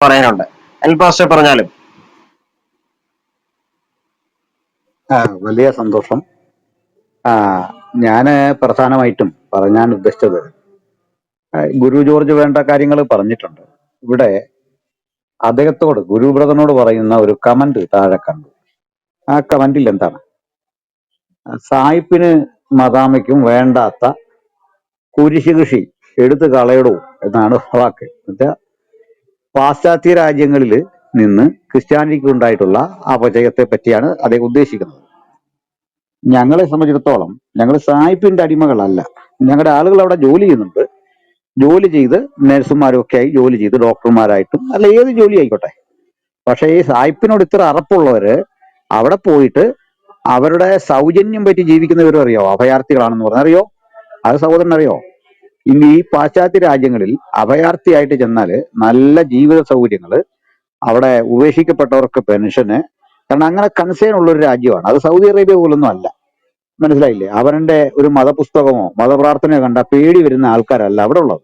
പറയാനുണ്ട്. അനിൽ പാസ്റ്റർ പറഞ്ഞാലും. വലിയ സന്തോഷം. ഞാൻ പ്രധാനമായിട്ടും പറഞ്ഞാൻ ഉദ്ദേശിച്ചത് ഗുരു ജോർജ് വേണ്ട കാര്യങ്ങൾ പറഞ്ഞിട്ടുണ്ട്. ഇവിടെ അദ്ദേഹത്തോട് ഗുരു ബ്രദറിനോട് പറയുന്ന ഒരു കമന്റ് താഴെ കണ്ടു. ആ കമന്റിൽ എന്താണ്? സായിപ്പിന് മദാമയ്ക്കും വേണ്ടാത്ത കുരിശ് കൃഷി എടുത്തു കളയടൂ എന്നാണ് വാക്ക്. എന്നുവെച്ചാൽ പാശ്ചാത്യ രാജ്യങ്ങളിൽ നിന്ന് ക്രിസ്ത്യാനിക്ക് ഉണ്ടായിട്ടുള്ള അപജയത്തെ പറ്റിയാണ് അദ്ദേഹം ഉദ്ദേശിക്കുന്നത്. ഞങ്ങളെ സംബന്ധിച്ചിടത്തോളം ഞങ്ങൾ സായിപ്പിന്റെ അടിമകളല്ല. ഞങ്ങളുടെ ആളുകൾ അവിടെ ജോലി ചെയ്യുന്നുണ്ട്. ജോലി ചെയ്ത് നഴ്സുമാരും ഒക്കെ ആയി ജോലി ചെയ്ത് ഡോക്ടർമാരായിട്ടും അല്ല ഏത് ജോലി ആയിക്കോട്ടെ. പക്ഷേ ഈ സായിപ്പിനോട് ഇത്ര അറപ്പുള്ളവര് അവിടെ പോയിട്ട് അവരുടെ സൗജന്യം പറ്റി ജീവിക്കുന്നവരും അറിയോ അഭയാർത്ഥികളാണെന്ന് പറഞ്ഞറിയോ അത് സഹോദരൻ അറിയോ ഇനി ഈ പാശ്ചാത്യ രാജ്യങ്ങളിൽ അഭയാർത്ഥിയായിട്ട് ചെന്നാൽ നല്ല ജീവിത സൗകര്യങ്ങൾ അവിടെ ഉപേക്ഷിക്കപ്പെട്ടവർക്ക് പെൻഷന്. കാരണം അങ്ങനെ കൺസേൺ ഉള്ള ഒരു രാജ്യമാണ്. അത് സൗദി അറേബ്യ പോലൊന്നും അല്ല. മനസ്സിലായില്ലേ? അവരുടെ ഒരു മതപുസ്തകമോ മതപ്രാർത്ഥനയോ കണ്ട പേടി വരുന്ന ആൾക്കാരല്ല അവിടെ ഉള്ളത്.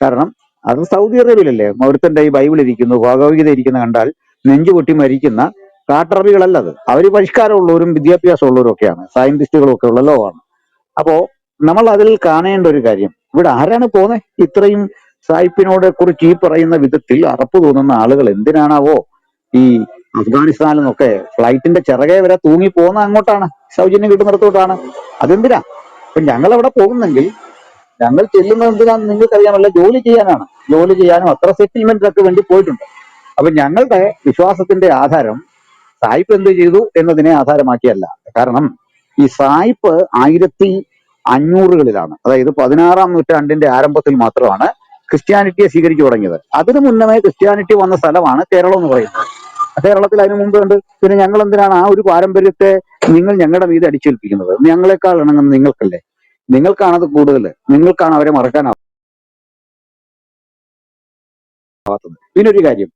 കാരണം അത് സൗദി അറേബ്യയിലല്ലേ? ഒരുത്തന്റെ ഈ ബൈബിൾ ഇരിക്കുന്നു ഭഗവത്ഗീത ഇരിക്കുന്ന കണ്ടാൽ നെഞ്ചു പൊട്ടി മരിക്കുന്ന കാട്ടറബികളല്ല അത്. അവർ പരിഷ്കാരമുള്ളവരും വിദ്യാഭ്യാസമുള്ളവരും ഒക്കെയാണ്. സയന്റിസ്റ്റുകളും ഒക്കെ ഉള്ള ലോകമാണ്. അപ്പോ നമ്മൾ അതിൽ കാണേണ്ട ഒരു കാര്യം ഇവിടെ ആരാണ് പോന്നെ? ഇത്രയും സായിപ്പിനോടെ കുറിച്ച് ഈ പറയുന്ന വിധത്തിൽ അറപ്പ് തോന്നുന്ന ആളുകൾ എന്തിനാണാവോ ഈ അഫ്ഗാനിസ്ഥാനിൽ നിന്നൊക്കെ ഫ്ലൈറ്റിന്റെ ചിറകെ വരെ തൂങ്ങി പോകുന്ന അങ്ങോട്ടാണ്. സൗജന്യം കിട്ടുന്നിടത്തോട്ടാണ് അതെന്തിനാ? അപ്പൊ ഞങ്ങൾ അവിടെ പോകുന്നെങ്കിൽ ഞങ്ങൾ ചെല്ലുന്നത് എന്തിനാന്ന് നിങ്ങൾക്ക് അറിയാമല്ലോ ജോലി ചെയ്യാനാണ്. ജോലി ചെയ്യാനും അത്ര സെറ്റിൽമെന്റ് സെറ്റിൽമെന്റിനൊക്കെ വേണ്ടി പോയിട്ടുണ്ട്. അപ്പൊ ഞങ്ങളുടെ വിശ്വാസത്തിന്റെ ആധാരം സായിപ്പ് എന്ത് ചെയ്തു എന്നതിനെ ആധാരമാക്കിയല്ല. കാരണം ഈ സായിപ്പ് ആയിരത്തി അഞ്ഞൂറുകളിലാണ്. അതായത് പതിനാറാം നൂറ്റാണ്ടിന്റെ ആരംഭത്തിൽ മാത്രമാണ് ക്രിസ്ത്യാനിറ്റിയെ സ്വീകരിച്ചു തുടങ്ങിയത്. അതിനു മുന്നമേ ക്രിസ്ത്യാനിറ്റി വന്ന സ്ഥലമാണ് കേരളം എന്ന് പറയുന്നത്. കേരളത്തിൽ അതിനു മുമ്പ് ഉണ്ട്. പിന്നെ ഞങ്ങൾ എന്തിനാണ് ആ ഒരു പാരമ്പര്യത്തെ നിങ്ങൾ ഞങ്ങളുടെ മീതെ അടിച്ചേൽപ്പിക്കുന്നത്? ഞങ്ങളെക്കാൾ ഇണങ്ങുന്ന നിങ്ങൾക്കല്ലേ? നിങ്ങൾക്കാണത് കൂടുതൽ. നിങ്ങൾക്കാണ് അവരെ മറക്കാനാവാത്തത് പിന്നെ ഒരു കാര്യം.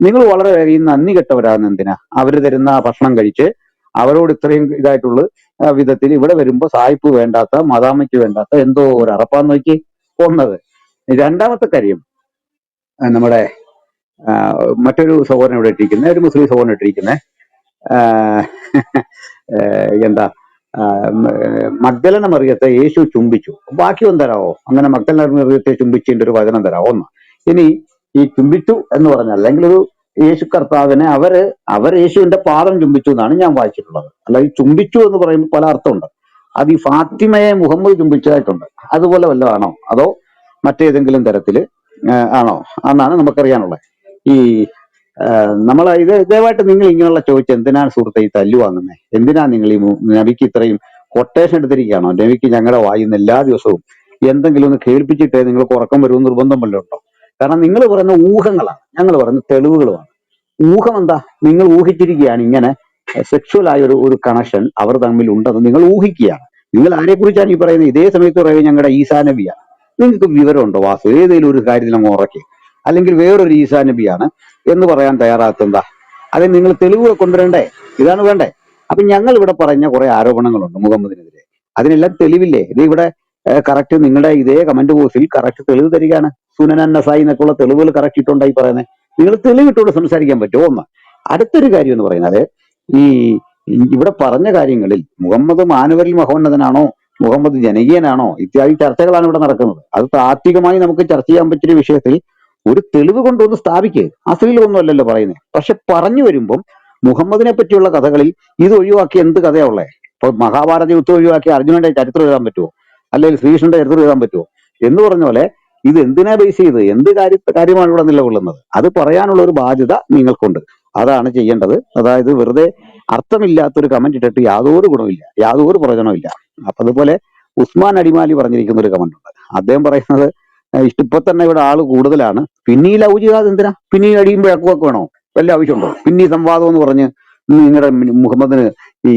നിങ്ങൾ വളരെ നന്ദി കെട്ടവരാകുന്ന എന്തിനാ? അവർ തരുന്ന ഭക്ഷണം കഴിച്ച് അവരോട് ഇത്രയും ഇതായിട്ടുള്ള. വിധത്തിൽ ഇവിടെ വരുമ്പോൾ സായിപ്പ് വേണ്ടാത്ത മദാമയ്ക്ക് വേണ്ടാത്ത എന്തോ ഒരു അറപ്പാന്ന് നോക്കി പോന്നത്. രണ്ടാമത്തെ കാര്യം നമ്മുടെ മറ്റൊരു സഹോദരൻ ഇവിടെ ഇട്ടിരിക്കുന്നത് ഒരു മുസ്ലിം സഹോദരൻ ഇട്ടിരിക്കുന്നത് എന്താ മഗ്ദലന മറിയത്തെ യേശു ചുംബിച്ചു. ബാക്കി തരാവോ? അങ്ങനെ മഗ്ദലന മറിയത്തെ ചുംബിച്ചതിന്റെ ഒരു വചനം തരാവോ ഒന്ന് ഇനി ഈ ചുംബിച്ചു എന്ന് പറഞ്ഞാൽ അല്ലെങ്കിൽ ഒരു യേശു കർത്താവിനെ അവർ അവർ യേശുവിന്റെ പാദം ചുംബിച്ചു എന്നാണ് ഞാൻ വായിച്ചിട്ടുള്ളത്. അല്ല ഈ ചുംബിച്ചു എന്ന് പറയുമ്പോൾ പല അർത്ഥമുണ്ട്. അത് ഈ ഫാത്തിമയെ മുഹമ്മദ് ചുംബിച്ചതായിട്ടുണ്ട്. അതുപോലെ വല്ലതാണോ? അതോ മറ്റേതെങ്കിലും തരത്തിൽ ആണോ? എന്നാണ് നമുക്കറിയാനുള്ളത്. ഈ നമ്മൾ ഇത് ദയവായിട്ട് നിങ്ങൾ ഇങ്ങനെയുള്ള ചോദിച്ച എന്തിനാണ് സുഹൃത്തെ ഈ തല്ലു വാങ്ങുന്നത് എന്തിനാ നിങ്ങൾ ഈ നബിക്ക് ഇത്രയും കൊട്ടേഷൻ എടുത്തിരിക്കുകയാണോ? നബിക്ക് ഞങ്ങളുടെ വായിന്ന് എല്ലാ ദിവസവും എന്തെങ്കിലും ഒന്ന് കേൾപ്പിച്ചിട്ടേ നിങ്ങൾക്ക് ഉറക്കം വരുമെന്ന് നിർബന്ധം വല്ലതും ഉണ്ടോ കാരണം നിങ്ങൾ പറയുന്ന ഊഹങ്ങളാണ്. ഞങ്ങൾ പറയുന്ന തെളിവുകളുമാണ്. ഊഹം എന്താ നിങ്ങൾ ഊഹിച്ചിരിക്കുകയാണ് ഇങ്ങനെ സെക്ഷുവൽ ആയ ഒരു ഒരു കണക്ഷൻ അവർ തമ്മിൽ ഉണ്ടെന്ന് നിങ്ങൾ ഊഹിക്കുകയാണ്. നിങ്ങൾ ആരെ കുറിച്ചാണ് ഈ പറയുന്നത്? ഇതേ സമയത്ത് പറയുന്നത് ഞങ്ങളുടെ ഈസാ നബിയാണ്. നിങ്ങൾക്ക് വിവരമുണ്ടോ? വാസു ഏതെങ്കിലും ഒരു കാര്യത്തിൽ ഉറക്കി. അല്ലെങ്കിൽ വേറൊരു ഈസാ നബിയാണ് എന്ന് പറയാൻ തയ്യാറാകത്തെന്താ അതിന് നിങ്ങൾ തെളിവുകൾ കൊണ്ടുവരണ്ടേ? ഇതാണ് വേണ്ടേ? അപ്പൊ ഞങ്ങൾ ഇവിടെ പറഞ്ഞ കുറെ ആരോപണങ്ങളുണ്ട് മുഹമ്മദിനെതിരെ. അതിനെല്ലാം തെളിവില്ലേ? ഇത് ഇവിടെ കറക്റ്റ് നിങ്ങളുടെ ഇതേ കമന്റ് ബോക്സിൽ കറക്റ്റ് തെളിവ് തരികയാണ്. സുനനൻ നസായി എന്നൊക്കെയുള്ള തെളിവുകൾ കറക്റ്റ് ഇട്ടുണ്ടായി പറയുന്നത് നിങ്ങൾ തെളിവിട്ടോട് സംസാരിക്കാൻ പറ്റുമോ? ഒന്ന്. അടുത്തൊരു കാര്യം എന്ന് പറയുന്നത് ഈ ഇവിടെ പറഞ്ഞ കാര്യങ്ങളിൽ മുഹമ്മദ് മാനവരിൽ മഹോന്നതനാണോ മുഹമ്മദ് ജനകീയനാണോ ഇത്യാദി ചർച്ചകളാണ് ഇവിടെ നടക്കുന്നത്. അത് താത്വികമായി നമുക്ക് ചർച്ച ചെയ്യാൻ പറ്റിയ വിഷയത്തിൽ ഒരു തെളിവ് കൊണ്ടൊന്ന് സ്ഥാപിക്കുക അസലിലൊന്നും അല്ലല്ലോ പറയുന്നത് പക്ഷെ പറഞ്ഞു വരുമ്പം മുഹമ്മദിനെ പറ്റിയുള്ള കഥകളിൽ ഇത് ഒഴിവാക്കി എന്ത് കഥയാ ഉള്ളത് ഇപ്പൊ മഹാഭാരത യുദ്ധം ഒഴിവാക്കി അർജുനന്റെ ചരിത്രം എഴുതാൻ പറ്റുമോ അല്ലെങ്കിൽ ശ്രീകൃഷ്ണന്റെ ചരിത്രം എഴുതാൻ പറ്റുമോ എന്ന് പറഞ്ഞ പോലെ ഇത് എന്തിനാ ബേസ് ചെയ്ത് എന്ത് കാര്യ കാര്യമാണ് ഇവിടെ നിലകൊള്ളുന്നത്? അത് പറയാനുള്ള ഒരു ബാധ്യത നിങ്ങൾക്കുണ്ട്. അതാണ് ചെയ്യേണ്ടത്. അതായത് വെറുതെ അർത്ഥമില്ലാത്തൊരു കമന്റ് ഇട്ടിട്ട് യാതൊരു ഗുണമില്ല യാതൊരു പ്രയോജനമില്ല അപ്പൊ അതുപോലെ ഉസ്മാൻ അടിമാലി പറഞ്ഞിരിക്കുന്ന ഒരു കമന്റ് ഉണ്ട്. അദ്ദേഹം പറയുന്നത് ഇഷ്ടിപ്പോ തന്നെ ഇവിടെ ആൾ കൂടുതലാണ്. പിന്നെ ഈ ലവ് എന്തിനാ? പിന്നെ ഈ അടിയും പിഴക്കുമൊക്കെ വേണോ? വല്ല ആവശ്യമുണ്ടോ? പിന്നെ ഈ സംവാദം എന്ന് പറഞ്ഞ് നിങ്ങളുടെ മുഹമ്മദിന് ഈ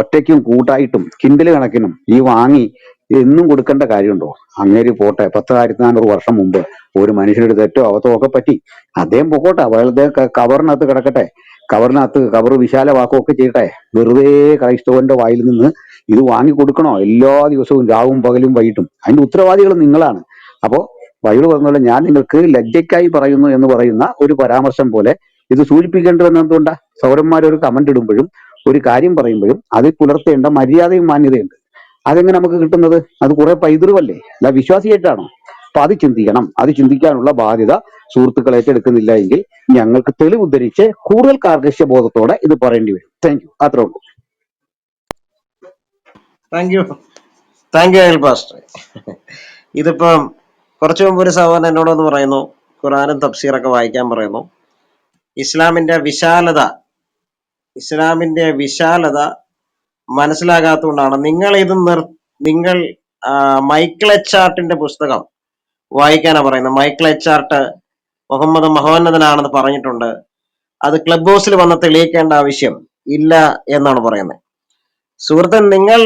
ഒറ്റയ്ക്കും കൂട്ടായിട്ടും കിൻഡൽ കണക്കിനും ഈ വാങ്ങി എന്നും കൊടുക്കേണ്ട കാര്യമുണ്ടോ? അങ്ങേര് പോട്ടെ. പത്ത് ആയിരത്തി നാനൂറ് വർഷം മുമ്പ് ഒരു മനുഷ്യരുടെ തെറ്റോ അവത്തോ ഒക്കെ പറ്റി. അദ്ദേഹം പൊക്കോട്ടെ. അയാളുടെ കവറിനകത്ത് കിടക്കട്ടെ. കവറിനകത്ത് കവർ വിശാലമാക്കുകയും ഒക്കെ ചെയ്യട്ടെ. വെറുതെ ക്രൈസ്തവന്റെ വായിൽ നിന്ന് ഇത് വാങ്ങി കൊടുക്കണോ? എല്ലാ ദിവസവും രാവും പകലും വൈകിട്ടും. അതിന്റെ ഉത്തരവാദികൾ നിങ്ങളാണ്. അപ്പോ ബൈബിൾ പറഞ്ഞ ഞാൻ നിങ്ങൾക്ക് ലജ്ജയ്ക്കായി പറയുന്നു എന്ന് പറയുന്ന ഒരു പരാമർശം പോലെ ഇത് സൂചിപ്പിക്കേണ്ടതെന്ന് എന്തുകൊണ്ടാ? സൗരന്മാർ ഒരു കമന്റ് ഇടുമ്പോഴും ഒരു കാര്യം പറയുമ്പോഴും അതിൽ പുലർത്തേണ്ട മര്യാദയും മാന്യതയുണ്ട്. അതെങ്ങനെ നമുക്ക് കിട്ടുന്നത്? അത് കുറെ പൈതൃകമല്ലേ? അല്ല വിശ്വാസിയായിട്ടാണോ? അപ്പൊ അത് ചിന്തിക്കണം. അത് ചിന്തിക്കാനുള്ള ബാധ്യത സുഹൃത്തുക്കൾ ഏറ്റെടുക്കുന്നില്ല എങ്കിൽ ഞങ്ങൾക്ക് തെളിവുദ്ധരിച്ച് കൂടുതൽ കാർക്കശ്യ ബോധത്തോടെ ഇത് പറയേണ്ടി വരും. താങ്ക് യു അത്രേ ഉള്ളൂ. Thank you thank you pastor ഇതിപ്പം കുറച്ചു മുമ്പ് ഒരു സഹോദരൻ എന്നോടൊന്ന് പറയുന്നു. ഖുറാനും തഫ്സീറൊക്കെ വായിക്കാൻ പറയുന്നു. ഇസ്ലാമിന്റെ വിശാലത ഇസ്ലാമിന്റെ വിശാലത മനസ്സിലാകാത്തതുകൊണ്ടാണ്. നിങ്ങൾ ഇത് നിർ നിങ്ങൾ മൈക്കിൾ എച്ചാർട്ടിന്റെ പുസ്തകം വായിക്കാനാ പറയുന്നത്. മൈക്കിൾ എച്ചാർട്ട് മുഹമ്മദ് മഹോന്നതനാണെന്ന് പറഞ്ഞിട്ടുണ്ട്. അത് ക്ലബ് ഹൗസിൽ വന്ന് തെളിയിക്കേണ്ട ആവശ്യം ഇല്ല എന്നാണ് പറയുന്നത്. സുഹൃത്തൻ നിങ്ങൾ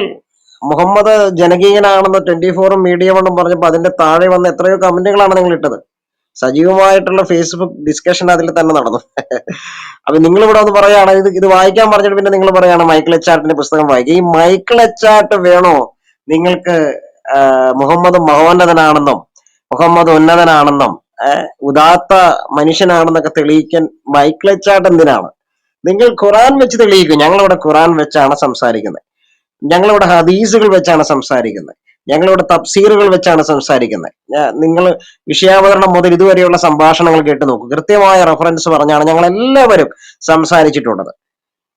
മുഹമ്മദ് ജനകീയനാണെന്ന് ട്വന്റി ഫോറും മീഡിയ വണ്ണും പറഞ്ഞപ്പോൾ അതിന്റെ താഴെ വന്ന എത്രയോ കമന്റുകളാണ് നിങ്ങൾ ഇട്ടത്. സജീവമായിട്ടുള്ള ഫേസ്ബുക്ക് ഡിസ്കഷൻ അതിൽ തന്നെ നടന്നു. അപ്പൊ നിങ്ങൾ ഇവിടെ ഒന്ന് പറയുകയാണ് ഇത് ഇത് വായിക്കാൻ പറഞ്ഞിട്ട് പിന്നെ നിങ്ങൾ പറയുകയാണ് മൈക്കിൾ എച്ചാർട്ടിന്റെ പുസ്തകം വായിക്കുക ഈ മൈക്കിൾ എച്ചാർട്ട് വേണോ? നിങ്ങൾക്ക് മുഹമ്മദ് മഹോന്നതനാണെന്നും മുഹമ്മദ് ഉന്നതനാണെന്നും ഉദാത്ത മനുഷ്യനാണെന്നൊക്കെ തെളിയിക്കാൻ മൈക്കിൾ എച്ചാർട്ട് എന്തിനാണ്? നിങ്ങൾ ഖുറാൻ വെച്ച് തെളിയിക്കും. ഞങ്ങളിവിടെ ഖുറാൻ വെച്ചാണ് സംസാരിക്കുന്നത്. ഞങ്ങളിവിടെ ഹദീസുകൾ വെച്ചാണ് സംസാരിക്കുന്നത്. ഞങ്ങളിവിടെ തഫ്സീറുകൾ വെച്ചാണ് സംസാരിക്കുന്നത്. നിങ്ങൾ വിഷയാവതരണം മുതൽ ഇതുവരെയുള്ള സംഭാഷണങ്ങൾ കേട്ട് നോക്കൂ. കൃത്യമായ റെഫറൻസ് പറഞ്ഞാണ് ഞങ്ങൾ എല്ലാവരും സംസാരിച്ചിട്ടുള്ളത്.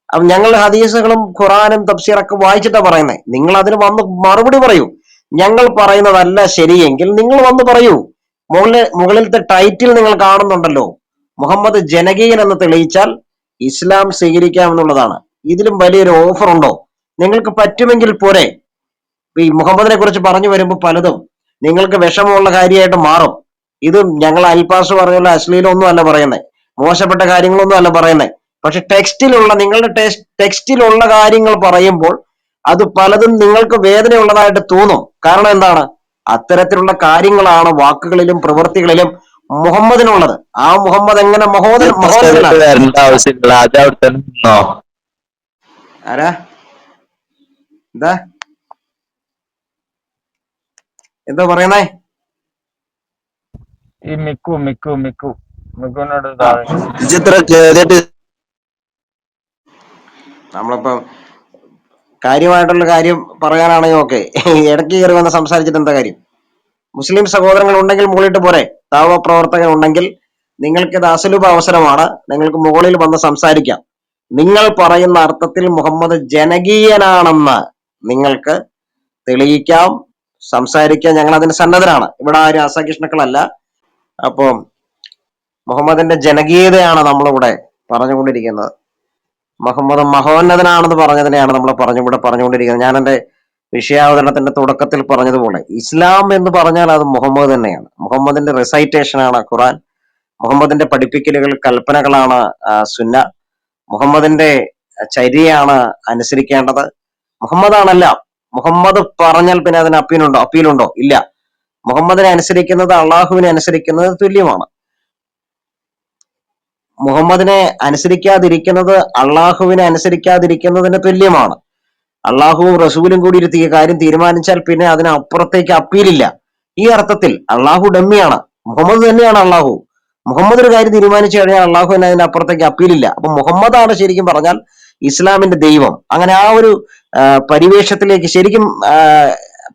അപ്പം ഞങ്ങൾ ഹദീസുകളും ഖുറാനും തഫ്സീറൊക്കെ വായിച്ചിട്ടാ പറയുന്നത് നിങ്ങൾ അതിന് വന്ന് മറുപടി പറയൂ. ഞങ്ങൾ പറയുന്നതല്ല ശരിയെങ്കിൽ നിങ്ങൾ വന്ന് പറയൂ. മുകളിൽ മുകളിലത്തെ ടൈറ്റിൽ നിങ്ങൾ കാണുന്നുണ്ടല്ലോ. മുഹമ്മദ് ജനകീയൻ എന്ന് തെളിയിച്ചാൽ ഇസ്ലാം സ്വീകരിക്കാം എന്നുള്ളതാണ്. ഇതിലും വലിയൊരു ഓഫർ ഉണ്ടോ? നിങ്ങൾക്ക് പറ്റുമെങ്കിൽ പോരെ. ഈ മുഹമ്മദിനെ കുറിച്ച് പറഞ്ഞു വരുമ്പോൾ പലതും നിങ്ങൾക്ക് വിഷമമുള്ള കാര്യമായിട്ട് മാറും. ഇത് ഞങ്ങൾ അൽപാസ് പറഞ്ഞുള്ള അശ്ലീലമൊന്നും അല്ല പറയുന്നത് മോശപ്പെട്ട കാര്യങ്ങളൊന്നും അല്ല പറയുന്നത് പക്ഷെ ടെക്സ്റ്റിലുള്ള നിങ്ങളുടെ ടെക്സ്റ്റിലുള്ള കാര്യങ്ങൾ പറയുമ്പോൾ അത് പലതും നിങ്ങൾക്ക് വേദനയുള്ളതായിട്ട് തോന്നും. കാരണം എന്താണ്? അത്തരത്തിലുള്ള കാര്യങ്ങളാണ് വാക്കുകളിലും പ്രവൃത്തികളിലും മുഹമ്മദിനുള്ളത്. ആ മുഹമ്മദ് എങ്ങനെ മഹോദര മഹോദരനാണ് ആരാ? എന്താ? എന്താ പറയണേ ഈ മിക്കു മിക്കു മിക്കു. മിക്കുവിനോട് താഴെ കേറിയിട്ട് നമ്മളിപ്പം കാര്യമായിട്ടുള്ള കാര്യം പറയാനാണെങ്കിൽ ഓക്കെ ഇടയ്ക്ക് കയറി വന്ന് സംസാരിച്ചിട്ട് എന്താ കാര്യം? മുസ്ലിം സഹോദരങ്ങൾ ഉണ്ടെങ്കിൽ മുകളിട്ട് പോരെ. താവ പ്രവർത്തകൻ ഉണ്ടെങ്കിൽ നിങ്ങൾക്ക് ഇത് അസുലഭ അവസരമാണ്. നിങ്ങൾക്ക് മുകളിൽ വന്ന് സംസാരിക്കാം. നിങ്ങൾ പറയുന്ന അർത്ഥത്തിൽ മുഹമ്മദ് ജനകീയനാണെന്ന് നിങ്ങൾക്ക് തെളിയിക്കാം. സംസാരിക്കാം ഞങ്ങൾ അതിന് സന്നദ്ധരാണ്. ഇവിടെ ആര് അസഹിഷ്ണുക്കളല്ല അപ്പം മുഹമ്മദിന്റെ ജനകീയതയാണ് നമ്മളിവിടെ പറഞ്ഞുകൊണ്ടിരിക്കുന്നത്. മുഹമ്മദ് മഹോന്നതനാണെന്ന് പറഞ്ഞതിനെയാണ് നമ്മൾ പറഞ്ഞു ഇവിടെ പറഞ്ഞുകൊണ്ടിരിക്കുന്നത്. ഞാൻ എന്റെ വിഷയാവതരണത്തിന്റെ തുടക്കത്തിൽ പറഞ്ഞതുപോലെ ഇസ്ലാം എന്ന് പറഞ്ഞാൽ അത് മുഹമ്മദ് തന്നെയാണ്. മുഹമ്മദിന്റെ റെസൈറ്റേഷൻ ആണ് ഖുറാൻ മുഹമ്മദിന്റെ പഠിപ്പിക്കലുകൾ കൽപ്പനകളാണ് സുന്ന. മുഹമ്മദിന്റെ ചര്യയാണ് അനുസരിക്കേണ്ടത്. മുഹമ്മദാണല്ല മുഹമ്മദ് പറഞ്ഞാൽ പിന്നെ അതിന് അപ്പീലുണ്ടോ? അപ്പീലുണ്ടോ? ഇല്ല. മുഹമ്മദിനെ അനുസരിക്കുന്നത് അള്ളാഹുവിനെ അനുസരിക്കുന്നത് തുല്യമാണ്. മുഹമ്മദിനെ അനുസരിക്കാതിരിക്കുന്നത് അള്ളാഹുവിനെ അനുസരിക്കാതിരിക്കുന്നതിന് തുല്യമാണ്. അള്ളാഹുവും റസൂലും കൂടി ഇരുത്തിയ കാര്യം തീരുമാനിച്ചാൽ പിന്നെ അതിന് അപ്പുറത്തേക്ക് അപ്പീലില്ല. ഈ അർത്ഥത്തിൽ അള്ളാഹു ഡമ്മിയാണ്. മുഹമ്മദ് തന്നെയാണ് അള്ളാഹു. മുഹമ്മദ് ഒരു കാര്യം തീരുമാനിച്ചു കഴിഞ്ഞാൽ അള്ളാഹുവിന് അതിന് അപ്പുറത്തേക്ക് അപ്പീലില്ല. അപ്പൊ മുഹമ്മദാണ് ശരിക്കും പറഞ്ഞാൽ ഇസ്ലാമിന്റെ ദൈവം. അങ്ങനെ ആ ഒരു പരിവേഷത്തിലേക്ക് ശരിക്കും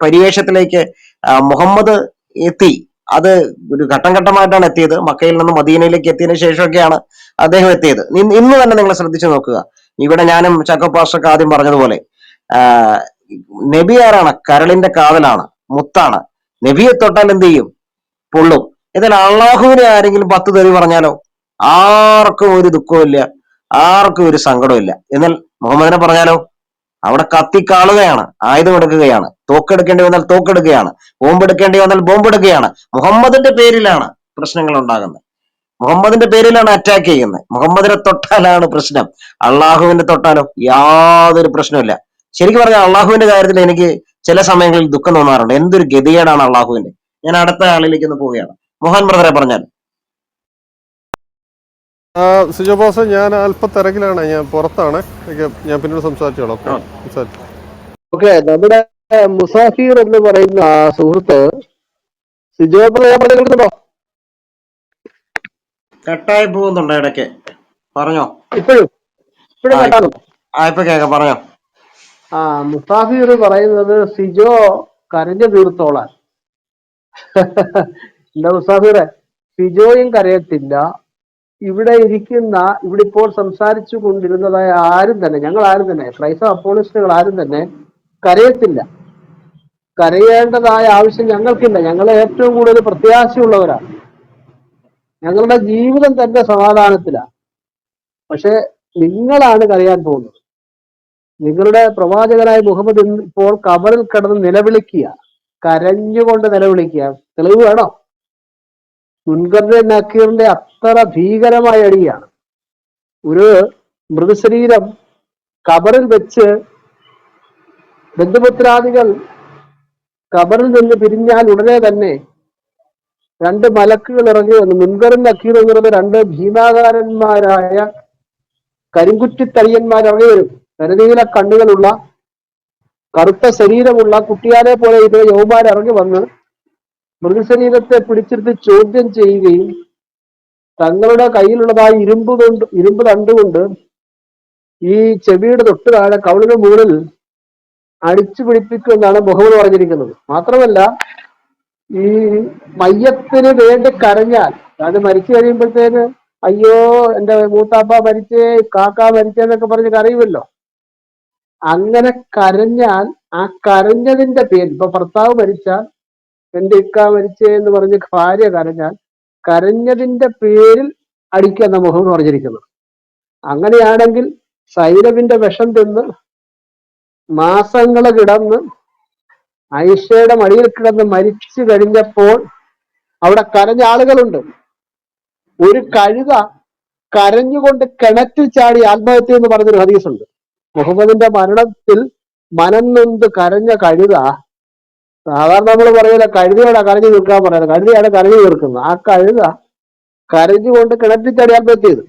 പരിവേഷത്തിലേക്ക് മുഹമ്മദ് എത്തി. അത് ഒരു ഘട്ടം ഘട്ടമായിട്ടാണ് എത്തിയത്. മക്കയിൽ നിന്ന് മദീനയിലേക്ക് എത്തിയതിനു ശേഷമൊക്കെയാണ് അദ്ദേഹം എത്തിയത്. ഇന്ന് തന്നെ നിങ്ങൾ ശ്രദ്ധിച്ചു നോക്കുക. ഇവിടെ ഞാനും ചക്കപ്പാസ്റ്റൊക്കെ ആദ്യം പറഞ്ഞതുപോലെ നബി ആരാണ്? കരളിന്റെ കാതലാണ് മുത്താണ്. നബിയെ തൊട്ടാൽ എന്ത് ചെയ്യും? പൊള്ളും. എന്നാൽ അള്ളാഹുവിനെ ആരെങ്കിലും പത്ത് തെറി പറഞ്ഞാലോ? ആർക്കും ഒരു ദുഃഖവും ഇല്ല ആർക്കും ഒരു സങ്കടവും ഇല്ല എന്നാൽ മുഹമ്മദിനെ പറഞ്ഞാലോ? അവിടെ കത്തിക്കാളുകയാണ് ആയുധം എടുക്കുകയാണ് തോക്കെടുക്കേണ്ടി വന്നാൽ തോക്കെടുക്കുകയാണ് ബോംബെടുക്കേണ്ടി വന്നാൽ ബോംബെടുക്കുകയാണ്. മുഹമ്മദിന്റെ പേരിലാണ് പ്രശ്നങ്ങൾ ഉണ്ടാകുന്നത്. മുഹമ്മദിന്റെ പേരിലാണ് അറ്റാക്ക് ചെയ്യുന്നത്. മുഹമ്മദിനെ തൊട്ടാലാണ് പ്രശ്നം. അള്ളാഹുവിനെ തൊട്ടാലോ യാതൊരു പ്രശ്നമില്ല ശരിക്കും പറഞ്ഞാൽ അള്ളാഹുവിന്റെ കാര്യത്തിൽ എനിക്ക് ചില സമയങ്ങളിൽ ദുഃഖം തോന്നാറുണ്ട്. എന്തൊരു ഗതികേടാണ് അള്ളാഹുവിന്റെ. ഞാൻ അടുത്ത ആളിലേക്ക് ഒന്ന് പോവുകയാണ്. മോഹൻ ബ്രദറെ പറഞ്ഞാൽ സിജോ ബോസ് ഞാൻ അല്പം തിരക്കിലാണ്. ഞാൻ പുറത്താണ്. ഞാൻ പിന്നീട് സംസാരിച്ചോളാം. ഓക്കെ നമ്മുടെ മുസാഫിർ എന്ന് പറയുന്ന ആ സുഹൃത്ത് സിജോ കേൾക്കുന്നുണ്ടോ കട്ടായി പോകുന്നുണ്ട് ഇടയ്ക്ക്. പറഞ്ഞോ? ഇപ്പോഴും? ആ ഇപ്പൊ കേക്കാം പറഞ്ഞോ. ആ മുസാഫിർ പറയുന്നത് സിജോ കരഞ്ഞു തീർത്തോളാൻ. എന്താ മുസാഫിറെ? സിജോയും കരയത്തില്ല. ഇവിടെ ഇരിക്കുന്ന ഇവിടെ ഇപ്പോൾ സംസാരിച്ചു കൊണ്ടിരുന്നതായ ആരും തന്നെ ഞങ്ങൾ ആരും തന്നെ ക്രൈസ്തവ അപ്പോളിസ്റ്റുകൾ ആരും തന്നെ കരയത്തില്ല. കരയേണ്ടതായ ആവശ്യം ഞങ്ങൾക്കില്ല. ഞങ്ങൾ ഏറ്റവും കൂടുതൽ പ്രത്യാശയുള്ളവരാണ്. ഞങ്ങളുടെ ജീവിതം തന്നെ സമാധാനത്തിലാണ് പക്ഷെ നിങ്ങളാണ് കരയാൻ പോകുന്നത്. നിങ്ങളുടെ പ്രവാചകനായ മുഹമ്മദ് ഇപ്പോൾ കബറിൽ കിടന്ന് നിലവിളിക്കുക. കരഞ്ഞുകൊണ്ട് നിലവിളിക്കുക. തെളിവ് വേണോ? മുൻകറിന്റെ നക്കീറിന്റെ അത്ര ഭീകരമായ അടിയാണ്. ഒരു മൃതശരീരം കബറിൽ വെച്ച് ബന്ധുപുത്രാദികൾ കബറിൽ നിന്ന് പിരിഞ്ഞാൽ ഉടനെ തന്നെ രണ്ട് മലക്കുകൾ ഇറങ്ങി വന്നു. മുൻകറും നക്കീർ എന്നുള്ളത് രണ്ട് ഭീമാകാരന്മാരായ കരിങ്കുറ്റിത്തടിയന്മാർ ഇറങ്ങി വരും. കരുനീല കണ്ണുകളുള്ള കറുത്ത ശരീരമുള്ള കുട്ടിയാരെ പോലെ ഇത് യൗമാർ ഇറങ്ങി വന്ന് മൃഗശരീരത്തെ പിടിച്ചിരുത്തി ചോദ്യം ചെയ്യുകയും തങ്ങളുടെ കയ്യിലുള്ളതായി ഇരുമ്പ് കൊണ്ട് ഇരുമ്പ് തണ്ടുകൊണ്ട് ഈ ചെവിയുടെ തൊട്ട് താഴെ കവളിന് മുകളിൽ അടിച്ചു പിടിപ്പിക്കുമെന്നാണ് മുഹമ്മദ് പറഞ്ഞിരിക്കുന്നത്. മാത്രമല്ല ഈ മയ്യത്തിന് വേണ്ടി കരഞ്ഞാൽ അത് മരിച്ചു കഴിയുമ്പോഴത്തേന് അയ്യോ എന്റെ മൂത്താപ്പ മരിച്ചേ കാക്ക മരിച്ചേന്നൊക്കെ പറഞ്ഞ് കരയുമല്ലോ. അങ്ങനെ കരഞ്ഞാൽ ആ കരഞ്ഞതിന്റെ പേര് ഇപ്പൊ ഭർത്താവ് മരിച്ചാൽ എന്റെ ഇക്ക മരിച്ചേ എന്ന് പറഞ്ഞ് ഭാര്യ കരഞ്ഞാൽ കരഞ്ഞതിന്റെ പേരിൽ അടിക്കാൻ മുഖം എന്ന് പറഞ്ഞിരിക്കുന്നത് അങ്ങനെയാണെങ്കിൽ സൈരവിന്റെ വിഷം തിന്ന് മാസങ്ങൾ കിടന്ന് ഐഷയുടെ മടിയിൽ കിടന്ന് മരിച്ചു കഴിഞ്ഞപ്പോൾ അവിടെ കരഞ്ഞ ആളുകളുണ്ട്. ഒരു കഴുത കരഞ്ഞുകൊണ്ട് കിണറ്റിൽ ചാടി ആത്മഹത്യ എന്ന് പറഞ്ഞൊരു ഹദീസ് ഉണ്ട് മുഹമ്മദിന്റെ മരണത്തിൽ മനം നൊന്ത് കരഞ്ഞ കഴുത സാധാരണ നമ്മൾ പറയില്ല കഴുതയോടെ കരഞ്ഞു തീർക്കാൻ പറയുന്നത് കഴുതിയാണ് കരഞ്ഞു തീർക്കുന്നത് ആ കഴുത കരഞ്ഞുകൊണ്ട് കൊണ്ട് ചാടി പറ്റിയത്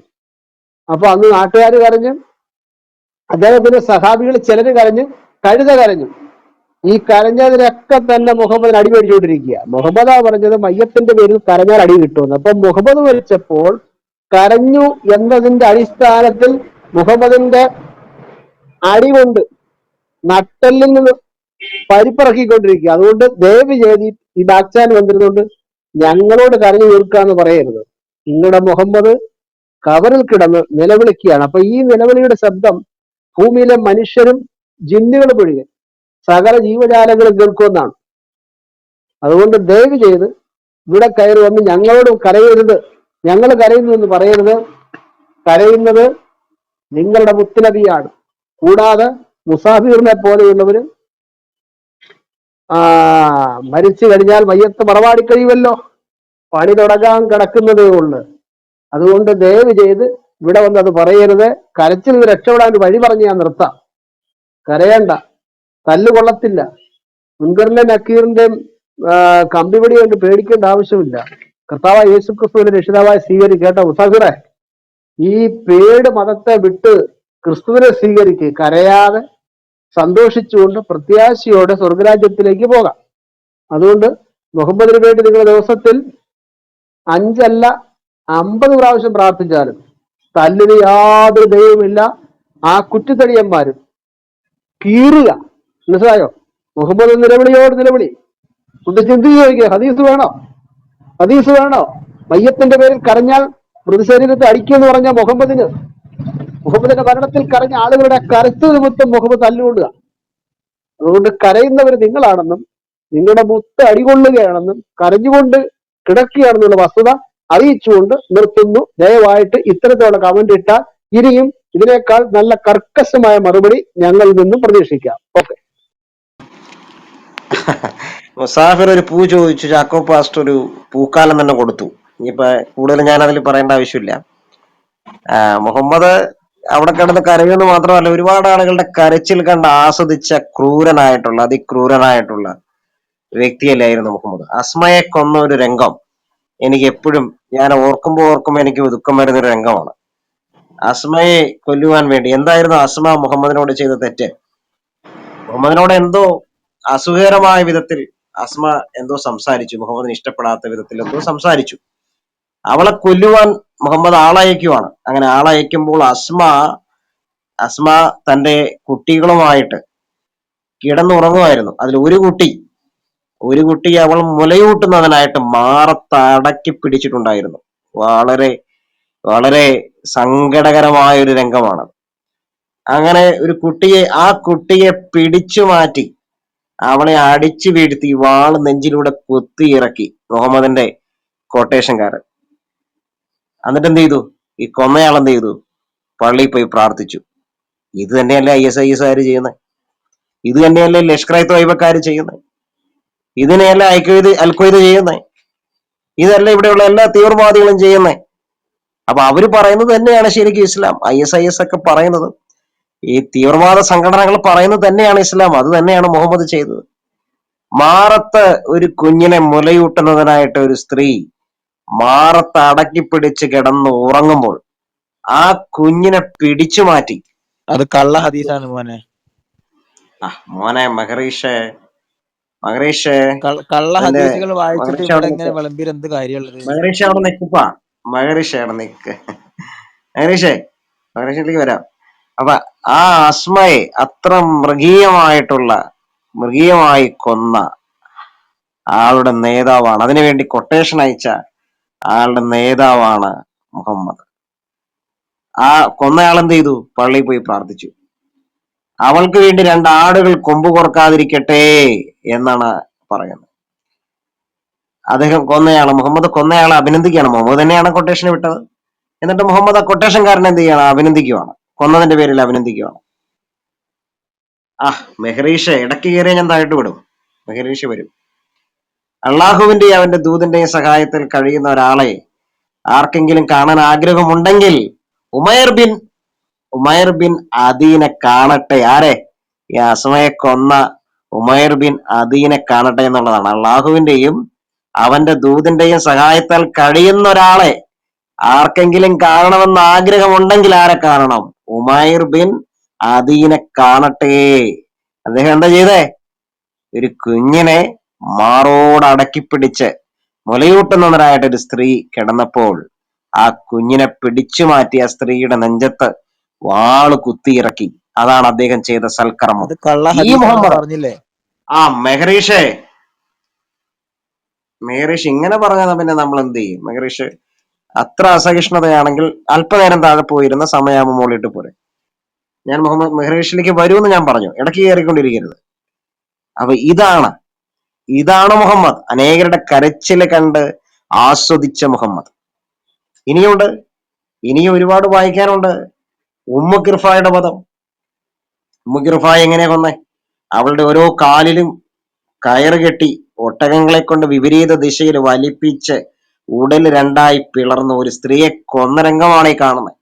അപ്പൊ അന്ന് നാട്ടുകാർ കരഞ്ഞു അദ്ദേഹത്തിന്റെ സഹാബികൾ ചിലര് കരഞ്ഞു കഴുത കരഞ്ഞു. ഈ കരഞ്ഞതിനൊക്കെ തന്നെ മുഹമ്മദിന് അടി മേടിച്ചുകൊണ്ടിരിക്കുക. മുഹമ്മദാ പറഞ്ഞത് മയ്യത്തിന്റെ പേരിൽ കരഞ്ഞാൽ അടി കിട്ടുമെന്ന്. അപ്പൊ മുഹമ്മദ് മരിച്ചപ്പോൾ കരഞ്ഞു എന്നതിന്റെ അടിസ്ഥാനത്തിൽ മുഹമ്മദിന്റെ അടി കൊണ്ട് നട്ടലിൽ നിന്ന് പരിപ്പിറക്കിക്കൊണ്ടിരിക്കുക. അതുകൊണ്ട് ദയവ് ചെയ്ത് ഈ- ബാക്ക് ചാനൽ വന്നിരുന്നുകൊണ്ട് ഞങ്ങളോട് കരഞ്ഞു തീർക്കാന്ന് പറയരുത്. നിങ്ങളുടെ മുഹമ്മദ് കവറിൽ കിടന്ന് നിലവിളിക്കുകയാണ്. അപ്പൊ ഈ നിലവിളിയുടെ ശബ്ദം ഭൂമിയിലെ മനുഷ്യരും ജിന്നുകളും ഒഴികെ സകല ജീവജാലങ്ങളും കേൾക്കുമെന്നാണ്. അതുകൊണ്ട് ദയവ് ചെയ്ത് ഇവിടെ കയറി വന്ന് ഞങ്ങളോട് കരയരുത്. ഞങ്ങൾ കരയുന്നു എന്ന് പറയരുത്. കരയുന്നത് നിങ്ങളുടെ മുത്തുനബിയാണ്. കൂടാതെ മുസാഫിറിനെ പോലെയുള്ളവര് ആ മരിച്ചു കഴിഞ്ഞാൽ മയ്യത്ത് മറവാടി കഴിയുമല്ലോ. പണി തുടങ്ങാൻ കിടക്കുന്നതേ ഉള്ളു. അതുകൊണ്ട് ദയവ് ചെയ്ത് ഇവിടെ വന്ന് അത് പറയരുത്. കരച്ചിൽ നിന്ന് രക്ഷപ്പെടാൻ ഒരു വഴി പറഞ്ഞ് ഞാൻ നിർത്താം. കരയണ്ട. തല്ലുകൊള്ളത്തില്ല മുൻകറിന്റെ നക്കീറിന്റെ കമ്പിപടി കൊണ്ട് പേടിക്കേണ്ട ആവശ്യമില്ല. കർത്താവായ യേശു ക്രിസ്തുവിന്റെ രക്ഷിതാവായി സ്വീകരിക്കേട്ട കേട്ടോ മുസാഫിറെ. ഈ പേട് മതത്തെ വിട്ട് ക്രിസ്തുവിനെ സ്വീകരിക്കുക കരയാതെ സന്തോഷിച്ചുകൊണ്ട് പ്രത്യാശയോടെ സ്വർഗരാജ്യത്തിലേക്ക് പോകാം. അതുകൊണ്ട് മുഹമ്മദിന് വേണ്ടി നിങ്ങൾ ദിവസത്തിൽ അഞ്ചല്ല അമ്പത് പ്രാവശ്യം പ്രാർത്ഥിച്ചാലും തല്ലിന് യാതൊരു ദൈവമില്ല ആ കുറ്റിത്തടിയന്മാരും കീറുക. മനസ്സിലായോ? മുഹമ്മദ് നിലവിളിയോട് നിലവിളി ഒന്ന് ചിന്തിച്ച് നോക്കിയ ഹദീസ് വേണോ? ഹദീസ് വേണോ? മയ്യത്തിന്റെ പേരിൽ കരഞ്ഞാൽ മൃതശരീരത്തെ അടിക്കുമെന്ന് പറഞ്ഞ മുഹമ്മദിന് മുഹമ്മദിന്റെ മരണത്തിൽ കരഞ്ഞ ആളുകളുടെ കരുത്ത് നിമിത്തം മുഹമ്മദ് തല്ലുകൊള്ളുക. അതുകൊണ്ട് കരയുന്നവർ നിങ്ങളാണെന്നും നിങ്ങളുടെ മുത്ത് അടികൊള്ളുകയാണെന്നും കരഞ്ഞുകൊണ്ട് കിടക്കുകയാണെന്നുള്ള വസ്തുത അറിയിച്ചുകൊണ്ട് നിർത്തുന്നു. ദയവായിട്ട് ഇത്തരത്തിലുള്ള കമന്റ് ഇട്ടാൽ ഇനിയും ഇതിനേക്കാൾ നല്ല കർക്കശമായ മറുപടി ഞങ്ങളിൽ നിന്നും പ്രതീക്ഷിക്കാം. ഓക്കെ മുസാഫിർ ഒരു പൂ ചോദിച്ചു ചാക്കോ പാസ്റ്റ് ഒരു പൂക്കാലം തന്നെ കൊടുത്തു. ഇനിയിപ്പോ കൂടുതൽ ഞാൻ അതിൽ പറയേണ്ട ആവശ്യമില്ല. മുഹമ്മദ് അവിടെ കിടന്ന് കരയുമെന്ന് മാത്രമല്ല ഒരുപാട് ആളുകളുടെ കരച്ചിൽ കണ്ട് ആസ്വദിച്ച ക്രൂരനായിട്ടുള്ള അതിക്രൂരനായിട്ടുള്ള വ്യക്തിയല്ലായിരുന്നു മുഹമ്മദ്. അസ്മയെ കൊന്ന ഒരു രംഗം എനിക്ക് എപ്പോഴും ഞാൻ ഓർക്കുമ്പോൾ ഓർക്കുമ്പോൾ എനിക്ക് ദുഃഖം വരുന്ന ഒരു രംഗമാണ്. അസ്മയെ കൊല്ലുവാൻ വേണ്ടി എന്തായിരുന്നു അസ്മ മുഹമ്മദിനോട് ചെയ്ത തെറ്റ്? മുഹമ്മദിനോട് എന്തോ അസുഖകരമായ വിധത്തിൽ അസ്മ എന്തോ സംസാരിച്ചു മുഹമ്മദിന് ഇഷ്ടപ്പെടാത്ത വിധത്തിൽ എന്തോ സംസാരിച്ചു. അവളെ കൊല്ലുവാൻ മുഹമ്മദ് ആളയക്കുവാണ്. അങ്ങനെ ആളയക്കുമ്പോൾ അസ്മ അസ്മ തന്റെ കുട്ടികളുമായിട്ട് കിടന്നുറങ്ങുമായിരുന്നു. അതിൽ ഒരു കുട്ടി ഒരു കുട്ടി അവൾ മുലയൂട്ടുന്നതിനായിട്ട് മാറത്തടക്കി പിടിച്ചിട്ടുണ്ടായിരുന്നു. വളരെ വളരെ സങ്കടകരമായ ഒരു രംഗമാണ്. അങ്ങനെ ഒരു കുട്ടിയെ ആ കുട്ടിയെ പിടിച്ചു മാറ്റി അവളെ അടിച്ചു വീഴ്ത്തി വാൾ നെഞ്ചിലൂടെ കുത്തി ഇറക്കി മുഹമ്മദിന്റെ കൊട്ടേഷൻകാരൻ എന്നിട്ട് എന്ത് ചെയ്തു ഈ കൊന്നയാൾ എന്ത് ചെയ്തു പള്ളിയിൽ പോയി പ്രാർത്ഥിച്ചു. ഇത് തന്നെയല്ലേ I S I S R ചെയ്യുന്നത് ഇത് തന്നെയല്ലേ ലഷ്കർ ഇ തൊയ്ബക്കാര് ചെയ്യുന്നത് ഇതിനെയല്ല ഐക്യത് അൽഖ്വയ്ദ ചെയ്യുന്നത് ഇതല്ല ഇവിടെയുള്ള എല്ലാ തീവ്രവാദികളും ചെയ്യുന്നത് അപ്പൊ അവർ പറയുന്നത് തന്നെയാണ് ശരിക്കും Islam. I S I S ഒക്കെ പറയുന്നത്. ഈ തീവ്രവാദ സംഘടനകൾ പറയുന്നത് തന്നെയാണ് ഇസ്ലാം. അത് തന്നെയാണ് മുഹമ്മദ് ചെയ്തത്. മാറത്ത് ഒരു കുഞ്ഞിനെ മുലയൂട്ടുന്നതിനായിട്ട് ഒരു സ്ത്രീ മാറത്ത് അടക്കി പിടിച്ച് കിടന്ന് ഉറങ്ങുമ്പോൾ ആ കുഞ്ഞിനെ പിടിച്ചു മാറ്റി. അത് കള്ള ഹദീസാണ് മോനെ. ആ മോനെ മഹറീഷേ മഹറീഷേ. കള്ള- ഹദീസുകൾ വായിച്ചിട്ട് മഹറീഷ് ഇവിടെ അവിടെ ഇങ്ങനെ നിൽക്ക് വിളമ്പിയിട്ട് എന്ത് കാര്യമുള്ളത്? മഹറീഷ് അവിടെ നിൽക്കുപ്പാ മഹറീഷ് അവിടെ നിൽക്ക് മഹറീഷേ മഹറീഷിലേക്ക് വരാം. അപ്പൊ ആ അസ്മയെ അത്ര മൃഗീയമായിട്ടുള്ള മൃഗീയമായി കൊന്ന ആളുടെ നേതാവാണ്. അതിനുവേണ്ടി കൊട്ടേഷൻ അയച്ച ആളുടെ നേതാവാണ് മുഹമ്മദ്. ആ കൊന്നയാൾ എന്ത് ചെയ്തു പള്ളിയിൽ പോയി പ്രാർത്ഥിച്ചു. അവൾക്ക് വേണ്ടി രണ്ട് ആടുകൾ കൊമ്പ് കുറക്കാതിരിക്കട്ടെ എന്നാണ് പറയുന്നത്. അദ്ദേഹം കൊന്നയാൾ മുഹമ്മദ് കൊന്നയാളെ അഭിനന്ദിക്കുകയാണ്. മുഹമ്മദ് തന്നെയാണ് കൊട്ടേഷൻ വിട്ടത്. എന്നിട്ട് മുഹമ്മദ് ആ കൊട്ടേഷൻകാരൻ എന്ത് ചെയ്യണം അഭിനന്ദിക്കുവാണ്. കൊന്നതിന്റെ പേരിൽ അഭിനന്ദിക്കുവാണ്. ആ മെഹറീഷ് ഇടയ്ക്ക് കയറിയ ഞാൻ താഴ്ത്തു വിടും. മെഹറീഷ് വരും. അള്ളാഹുവിന്റെയും അവന്റെ ദൂതന്റെയും സഹായത്തിൽ കഴിയുന്ന ഒരാളെ ആർക്കെങ്കിലും കാണാൻ ആഗ്രഹമുണ്ടെങ്കിൽ ഉമയർ ബിൻ ഉമയർ ബിൻ അദീനെ കാണട്ടെ. ആരെ? ഈ അസമയെ കൊന്ന ഉമയർ ബിൻ അദീനെ കാണട്ടെ എന്നുള്ളതാണ്. അള്ളാഹുവിന്റെയും അവന്റെ ദൂതിന്റെയും സഹായത്താൽ കഴിയുന്ന ഒരാളെ ആർക്കെങ്കിലും കാണണമെന്ന് ആഗ്രഹമുണ്ടെങ്കിൽ ആരെ കാണണം? ഉമൈർ ബിൻ അദീനെ കാണട്ടെ. അദ്ദേഹം എന്താ ചെയ്തേ? ഒരു കുഞ്ഞിനെ മാറോട് അടക്കി പിടിച്ച് മുലയൂട്ടുന്നവരായിട്ട് ഒരു സ്ത്രീ കിടന്നപ്പോൾ ആ കുഞ്ഞിനെ പിടിച്ചു മാറ്റിയ ആ സ്ത്രീയുടെ നെഞ്ചത്ത് വാൾ കുത്തിയിറക്കി. അതാണ് അദ്ദേഹം ചെയ്ത സൽക്കർമ്മം. ഈ മുഹമ്മദ് പറഞ്ഞില്ലേ? ആ മെഹറീഷേ. മെഹറീഷ് ഇങ്ങനെ പറഞ്ഞാൽ പിന്നെ നമ്മൾ എന്ത് ചെയ്യും? മെഹറീഷ് അത്ര അസഹിഷ്ണുതയാണെങ്കിൽ അല്പനേരം താഴെ പോയിരുന്ന സമയാമ മോളിട്ട് പോരെ. ഞാൻ മുഹമ്മദ് മെഹറീഷിലേക്ക് വരുമെന്ന് ഞാൻ പറഞ്ഞു. ഇടയ്ക്ക് കയറിക്കൊണ്ടിരിക്കരുത്. അപ്പൊ ഇതാണ് ഇതാണ് മുഹമ്മദ്. അനേകരുടെ കരച്ചിൽ കണ്ട് ആസ്വദിച്ച മുഹമ്മദ്. ഇനിയുണ്ട് ഇനിയും ഒരുപാട് വായിക്കാനുണ്ട്. ഉമ്മ കിർഫായുടെ പദം. ഉമ്മ എങ്ങനെ കൊന്നേ? അവളുടെ ഓരോ കാലിലും കയറ് കെട്ടി ഒട്ടകങ്ങളെ കൊണ്ട് വിപരീത ദിശയിൽ വലിപ്പിച്ച് ഉടൽ രണ്ടായി പിളർന്ന ഒരു സ്ത്രീയെ കൊന്ന രംഗമാണ് ഈ കാണുന്നത്.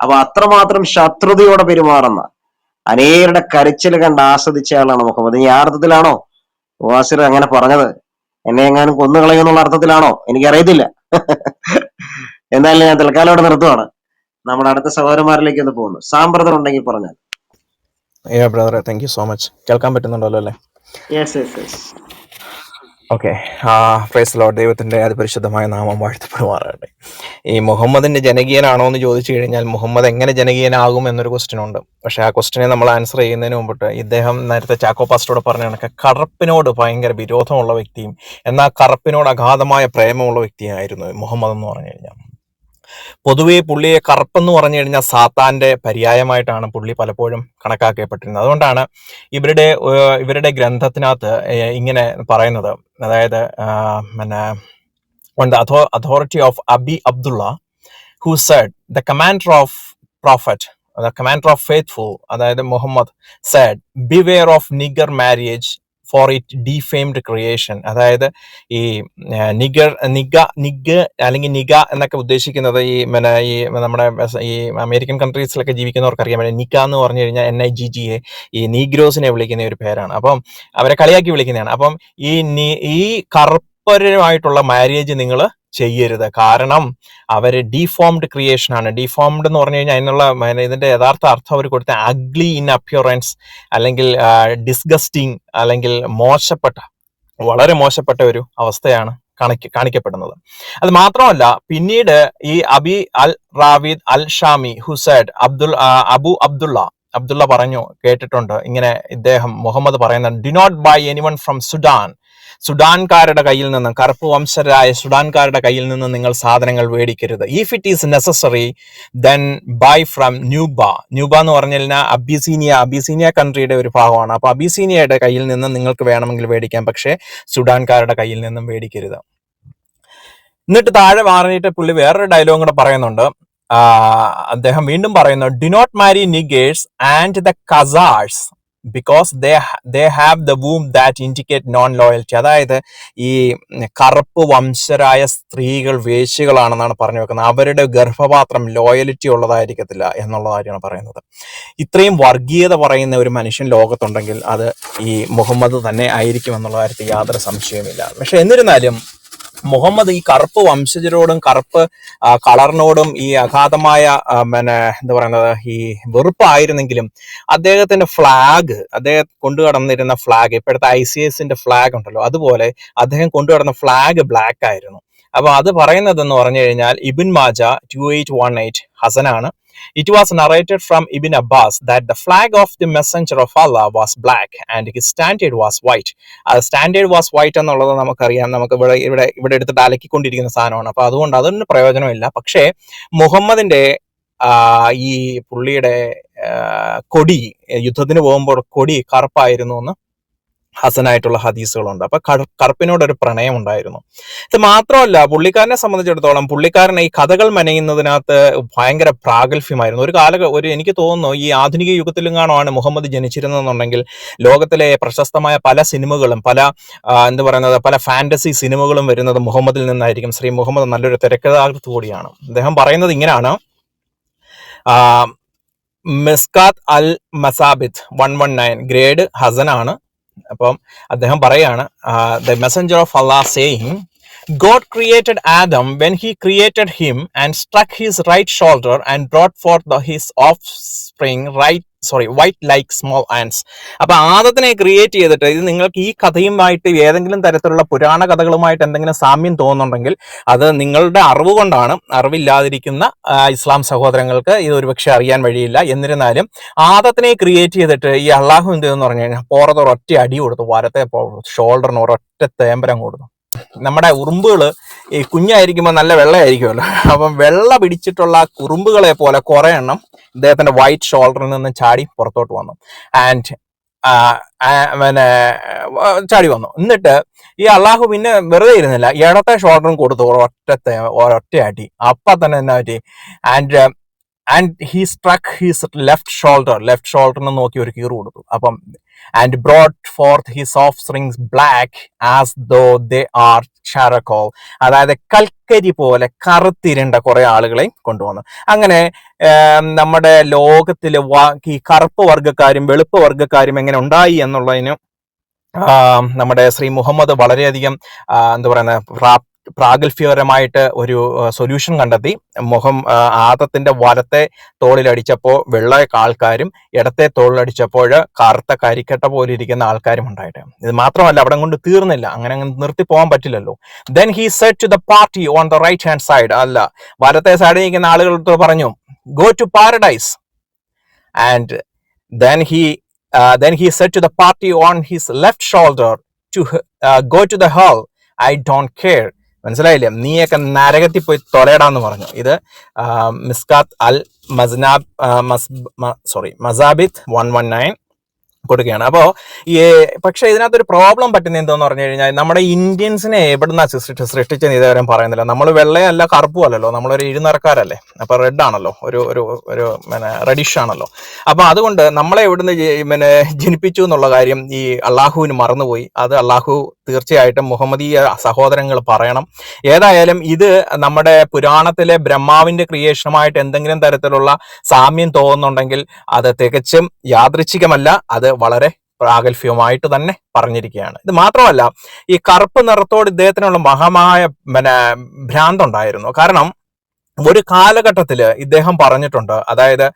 അപ്പൊ അത്രമാത്രം ശത്രുതയോടെ പെരുമാറുന്ന അനേകരുടെ കരച്ചിൽ കണ്ട് ആസ്വദിച്ചയാളാണ് മുഹമ്മദ്. ഈ ആ അർത്ഥത്തിലാണോ അങ്ങനെ പറഞ്ഞത്? എന്നെ എങ്ങാനും കൊന്നുകളയുന്നുള്ള അർത്ഥത്തിലാണോ? എനിക്കറിയത്തില്ല. എന്തായാലും ഞാൻ തൽക്കാലം അവിടെ നിർത്തുവാണ്. നമ്മുടെ അടുത്ത സഹോദരന്മാരിലേക്ക് ഒന്ന് പോകുന്നു. സാമ്പ്രദർ ഉണ്ടെങ്കിൽ പറഞ്ഞാൽ ബ്രദറെ താങ്ക് യു സോ മച്ച് കേൾക്കാൻ പറ്റുന്നുണ്ടല്ലോ അല്ലേ? Yes yes yes okay praise Lord ദൈവത്തിന്റെ അതിപരിശുദ്ധമായ നാമം വാഴ്ത്തപ്പെടുമാറാകട്ടെ. ഈ മുഹമ്മദിന്റെ ജനകീയനാണോ എന്ന് ചോദിച്ചു കഴിഞ്ഞാൽ മുഹമ്മദ് എങ്ങനെ ജനകീയനാകും എന്നൊരു ക്വസ്റ്റ്യൻ ഉണ്ട്. പക്ഷേ ആ ക്വസ്റ്റിനെ നമ്മൾ ആൻസർ ചെയ്യുന്നതിന് മുമ്പിട്ട് ഇദ്ദേഹം നേരത്തെ ചാക്കോ പാസ്റ്റോട് പറഞ്ഞ കണക്ക് കറുപ്പിനോട് ഭയങ്കര വിരോധമുള്ള വ്യക്തിയും എന്നാൽ കറുപ്പിനോട് അഗാധമായ പ്രേമമുള്ള വ്യക്തിയായിരുന്നു മുഹമ്മദ് എന്ന് പറഞ്ഞു കഴിഞ്ഞാൽ. പൊതുവെ പുള്ളിയെ കറുപ്പെന്ന് പറഞ്ഞു കഴിഞ്ഞാൽ സാത്താന്റെ പര്യായമായിട്ടാണ് പുള്ളി പലപ്പോഴും കണക്കാക്കപ്പെട്ടിരുന്നത്. അതുകൊണ്ടാണ് ഇവരുടെ ഇവരുടെ ഗ്രന്ഥത്തിനകത്ത് ഇങ്ങനെ പറയുന്നത്. അതായത് പിന്നെ authority of Abi Abdullah, who said, The commander of Prophet, the commander of faithful, അതായത് Muhammad said, Beware of nigger marriage for it defamed creation അതായത് ഈ നിഗർ നിഗ നിഗ് അല്ലെങ്കിൽ നിഗ എന്നൊക്കെ ഉദ്ദേശിക്കുന്നത് ഈ പിന്നെ ഈ നമ്മുടെ ഈ അമേരിക്കൻ കൺട്രീസിലൊക്കെ ജീവിക്കുന്നവർക്ക് അറിയാൻ പറ്റും നിഗ എന്ന് പറഞ്ഞു കഴിഞ്ഞാൽ N I G G A ഈ നീഗ്രോസിനെ വിളിക്കുന്ന ഒരു പേരാണ്. അപ്പം അവരെ കളിയാക്കി വിളിക്കുന്നതാണ്. അപ്പം ഈ ഈ കറുപ്പരുമായിട്ടുള്ള മാരേജ് നിങ്ങൾ ചെയ്യരുത്. കാരണം അവർ ഡീഫോംഡ് ക്രിയേഷൻ ആണ്. ഡീഫോംഡ് എന്ന് പറഞ്ഞു കഴിഞ്ഞാൽ അതിനുള്ള ഇതിന്റെ യഥാർത്ഥ അർത്ഥം അവർ കൊടുത്ത അഗ്ലി ഇൻ അപ്പിയറൻസ് അല്ലെങ്കിൽ ഡിസ്ഗസ്റ്റിംഗ് അല്ലെങ്കിൽ മോശപ്പെട്ട വളരെ മോശപ്പെട്ട ഒരു അവസ്ഥയാണ് കാണിക്ക കാണിക്കപ്പെടുന്നത്. അത് മാത്രമല്ല പിന്നീട് ഈ അബി അൽ റാവിദ് അൽ ഷാമി ഹുസൈഡ് അബ്ദുൽ അബു അബ്ദുള്ള അബ്ദുള്ള പറഞ്ഞു കേട്ടിട്ടുണ്ട്. ഇങ്ങനെ ഇദ്ദേഹം മുഹമ്മദ് പറയുന്നത് do not buy anyone from Sudan സുഡാൻകാരുടെ കയ്യിൽ നിന്ന് കറുപ്പ് വംശരായ സുഡാൻകാരുടെ കയ്യിൽ നിന്ന് നിങ്ങൾ സാധനങ്ങൾ മേടിക്കരുത്. If it is necessary then buy from Nuba Nuba എന്ന് പറഞ്ഞു കഴിഞ്ഞാൽ അബിസീനിയ അബിസീനിയ കൺട്രിയുടെ ഒരു ഭാഗമാണ്. അപ്പൊ അബിസീനിയയുടെ കയ്യിൽ നിന്ന് നിങ്ങൾക്ക് വേണമെങ്കിൽ മേടിക്കാം പക്ഷേ സുഡാൻകാരുടെ കയ്യിൽ നിന്നും മേടിക്കരുത്. എന്നിട്ട് താഴെ മാറിയിട്ട് പുള്ളി വേറൊരു ഡയലോഗും കൂടെ പറയുന്നുണ്ട്. അദ്ദേഹം വീണ്ടും പറയുന്നു do not marry niggers and the Khazars because they they have the womb that indicate non loyalty അതായത് ഈ കറുപ്പ് വംശരായ സ്ത്രീകൾ വേശികളാണെന്നാണ് പറഞ്ഞു വെക്കുന്നത്. അവരുടെ ഗർഭപാത്രം ലോയലിറ്റി ഉള്ളതായിരിക്കത്തില്ല എന്നുള്ള കാര്യമാണ് പറയുന്നത്. ഇത്രയും വർഗീയത പറയുന്ന ഒരു മനുഷ്യൻ ലോകത്തുണ്ടെങ്കിൽ അത് ഈ മുഹമ്മദ് തന്നെ ആയിരിക്കും എന്നുള്ള കാര്യത്തിൽ യാതൊരു സംശയവുമില്ല. പക്ഷെ എന്നിരുന്നാലും മുഹമ്മദ് ഈ കറുപ്പ് വംശജരോടും കറുപ്പ് കളറിനോടും ഈ അഗാധമായ പിന്നെ എന്താ പറയുന്നത് ഈ വെറുപ്പായിരുന്നെങ്കിലും അദ്ദേഹത്തിന്റെ ഫ്ലാഗ് അദ്ദേഹം കൊണ്ടുകടന്നിരുന്ന ഫ്ലാഗ് ഇപ്പോഴത്തെ ഐ സി എസിന്റെ ഫ്ലാഗ് ഉണ്ടല്ലോ അതുപോലെ അദ്ദേഹം കൊണ്ടുകടന്ന ഫ്ലാഗ് ബ്ലാക്ക് ആയിരുന്നു. അപ്പൊ അത് പറയുന്നതെന്ന് പറഞ്ഞു കഴിഞ്ഞാൽ Ibn Majah two eight one eight ഹസനാണ്. It was narrated from Ibn Abbas that the flag of the Messenger of Allah was black and his standard was white അത് സ്റ്റാൻഡേർഡ് വാസ് വൈറ്റ് എന്നുള്ളത് നമുക്കറിയാം. നമുക്ക് ഇവിടെ ഇവിടെ ഇവിടെ എടുത്തിട്ട് അലക്കിക്കൊണ്ടിരിക്കുന്ന സാധനമാണ്. അപ്പൊ അതുകൊണ്ട് അതൊന്നും പ്രയോജനമില്ല. പക്ഷേ മുഹമ്മദിന്റെ ആ, ഈ പുള്ളിയുടെ ആ, കൊടി യുദ്ധത്തിന് പോകുമ്പോൾ കൊടി കറുപ്പായിരുന്നു എന്ന് ഹസനായിട്ടുള്ള ഹദീസുകളുണ്ട്. അപ്പൊ കറുപ്പിനോട് ഒരു പ്രണയം ഉണ്ടായിരുന്നു ഇത് മാത്രമല്ല പുള്ളിക്കാരനെ സംബന്ധിച്ചിടത്തോളം പുള്ളിക്കാരൻ ഈ കഥകൾ മെനയുന്നതിനകത്ത് ഭയങ്കര പ്രാഗൽഭ്യമായിരുന്നു. ഒരു കാല ഒരു എനിക്ക് തോന്നുന്നു ഈ ആധുനിക യുഗത്തിലും കാണുവാണ് മുഹമ്മദ് ജനിച്ചിരുന്നെന്നുണ്ടെങ്കിൽ ലോകത്തിലെ പ്രശസ്തമായ പല സിനിമകളും പല എന്ത് പറയുന്നത് പല ഫാന്റസി സിനിമകളും വരുന്നത് മുഹമ്മദിൽ നിന്നായിരിക്കും. ശ്രീ മുഹമ്മദ് നല്ലൊരു തിരക്കഥാകൃത്ത് കൂടിയാണ്. അദ്ദേഹം പറയുന്നത് ഇങ്ങനെയാണ്. Mishkat al Masabih one one nine grade ഹസനാണ്. അപ്പം അദ്ദേഹം പറയാണ് the messenger of Allah saying God created Adam when he created him and struck his right shoulder and brought forth his offspring right sorry white like small ants അപ്പൊ ആദത്തിനെ create ചെയ്തിട്ട് ഇത് നിങ്ങൾക്ക് ഈ കഥയുമായിട്ട് ഏതെങ്കിലും തരത്തിലുള്ള പുരാണ കഥകളുമായിട്ട് എന്തെങ്കിലും സാമ്യം തോന്നുന്നുണ്ടെങ്കിൽ അത് നിങ്ങളുടെ അറിവ് കൊണ്ടാണ് അറിവില്ലാതിരിക്കുന്ന ഇസ്ലാം സഹോദരങ്ങൾക്ക് ഇത് ഒരുപക്ഷെ അറിയാൻ വഴിയില്ല. എന്നിരുന്നാലും ആദത്തിനെ ക്രിയേറ്റ് ചെയ്തിട്ട് ഈ അള്ളാഹു എന്ത് എന്ന് പറഞ്ഞു കഴിഞ്ഞാൽ പോറത്തൊരൊറ്റ അടി കൊടുത്തു വരത്തെ ഷോൾഡറിന് ഒരൊറ്റ തേമ്പരം കൊടുത്തു. നമ്മുടെ ഉറുമ്പുകൾ ഈ കുഞ്ഞായിരിക്കുമ്പോൾ നല്ല വെള്ളയായിരിക്കുമല്ലോ. അപ്പം വെള്ള പിടിച്ചിട്ടുള്ള കുറുമ്പുകളെ പോലെ കുറേ എണ്ണം ഇദ്ദേഹത്തിന്റെ വൈറ്റ് ഷോൾഡറിൽ നിന്ന് ചാടി പുറത്തോട്ട് വന്നു. ആൻഡ് പിന്നെ ചാടി വന്നു. എന്നിട്ട് ഈ അള്ളാഹു പിന്നെ വെറുതെ ഇരുന്നില്ല. ഇടത്തെ ഷോൾഡറും കൊടുത്തു. ഒരൊറ്റത്തെ ഒരൊറ്റയാട്ടി. അപ്പം തന്നെ എന്നാ പറ്റി? And and he struck his left shoulder left ഷോൾഡറിന് നോക്കി ഒരു കീറ് കൊടുത്തു. അപ്പം and brought forth his offsprings black as though they are charcoal അതായത് കൽക്കരി പോലെ കറുത്തിരണ്ട കുറെ ആളുകളെയും കൊണ്ടുവന്നു. അങ്ങനെ നമ്മുടെ ലോകത്തിൽ ഈ കറുപ്പ് വർഗക്കാരും വെളുപ്പ് വർഗക്കാരും എങ്ങനെ ഉണ്ടായി എന്നുള്ളതിന് നമ്മുടെ ശ്രീ മുഹമ്മദ് വളരെയധികം എന്താ പറയുന്നത് പ്രാ- പ്രാഗൽഭ്യപരമായിട്ട് ഒരു സൊല്യൂഷൻ കണ്ടെത്തി. മുഖം ആദത്തിന്റെ വലത്തെ തോളിലടിച്ചപ്പോൾ വെള്ള ആൾക്കാരും ഇടത്തെ തോളിലടിച്ചപ്പോൾ കറുത്ത കരിക്കട്ട പോലെ ഇരിക്കുന്ന ആൾക്കാരും ഉണ്ടായിട്ട്. ഇത് മാത്രമല്ല അവിടെ കൊണ്ട് തീർന്നില്ല. അങ്ങനെ അങ്ങ് നിർത്തി പോകാൻ പറ്റില്ലല്ലോ. Then he said to the party on the right hand side അല്ല വലത്തെ സൈഡിൽ നിൽക്കുന്ന ആളുകളോട് പറഞ്ഞു go to paradise and then he then he said to the party on his left shoulder to go to the hole I don't care മനസ്സിലായില്ലേ? നീയൊക്കെ നരകത്തിൽ പോയി തൊലയിടാന്ന് പറഞ്ഞു. ഇത് മിസ്കാത്ത് അൽ മസ്നാബ് sorry Masabih one one nine കൊടുക്കുകയാണ്. അപ്പോൾ ഈ പക്ഷെ ഇതിനകത്തൊരു പ്രോബ്ലം പറ്റുന്ന എന്തോന്ന് പറഞ്ഞു കഴിഞ്ഞാൽ നമ്മുടെ ഇന്ത്യൻസിനെ എവിടുന്ന സൃഷ്ടിച്ച് സൃഷ്ടിച്ചെന്ന് ഇതുവരെ പറയുന്നില്ല. നമ്മൾ വെള്ളയല്ല കറുപ്പും അല്ലല്ലോ. നമ്മളൊരു ഇരുനിറക്കാരല്ലേ. അപ്പോൾ റെഡ് ആണല്ലോ. ഒരു ഒരു ഒരു പിന്നെ റെഡിഷ് ആണല്ലോ. അപ്പോൾ അതുകൊണ്ട് നമ്മളെ എവിടുന്ന് പിന്നെ ജനിപ്പിച്ചു എന്നുള്ള കാര്യം ഈ അള്ളാഹുവിന് മറന്നുപോയി. അത് അള്ളാഹു തീർച്ചയായിട്ടും മുഹമ്മദീയ സഹോദരങ്ങൾ പറയണം. ഏതായാലും ഇത് നമ്മുടെ പുരാണത്തിലെ ബ്രഹ്മാവിന്റെ ക്രിയേഷനുമായിട്ട് എന്തെങ്കിലും തരത്തിലുള്ള സാമ്യം തോന്നുന്നുണ്ടെങ്കിൽ അത് തികച്ചും യാദൃച്ഛികമല്ല അത് വളരെ പ്രാഗൽഭ്യമായിട്ട് തന്നെ പറഞ്ഞിരിക്കുകയാണ്. ഇത് മാത്രമല്ല ഈ കറുപ്പ് നിറത്തോട് ഇദ്ദേഹത്തിനുള്ള മഹമായ പിന്നെ ഭ്രാന്തുണ്ടായിരുന്നു. കാരണം ഒരു കാലഘട്ടത്തിൽ ഇദ്ദേഹം പറഞ്ഞിട്ടുണ്ട് അതായത്